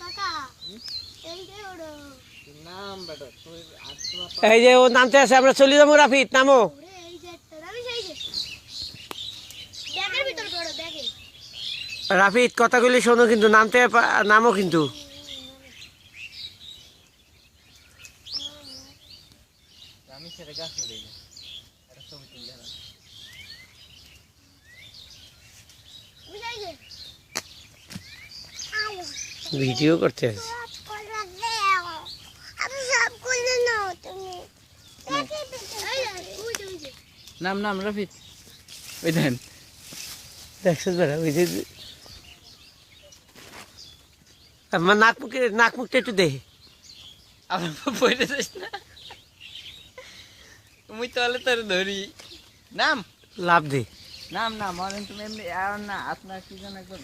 কাকা এই যে ওড়ো নাম বেটা? তোর আত্মা এই যে ও নামতে আছে আমরা চলে যাব রাফিদ নামো ওরে এই যে একটা আমি সেই যে ব্যাগের ভিতর পড়ো ব্যাগে রাফিদ কথাগুলি শোনো কিন্তু নামতে পা- নামো কিন্তু। যে ভিডিও করতে আছে সব করে দাও আমি সব করে নাও তুমি ব্যাগের ভিতর এই যে ওই যে ওই যে নাম নাম রফিক ওই দেন দেখছিস বেড়া ওই যে আমার নাক মুখে নাক মুখটা একটু দে। আমার পড়ে যাস না। তুমি তাহলে তোর ধরি। নাম? লাভ দে। নাম নাম মনে তুমি এমনি আর না আপনার কি যেন একবার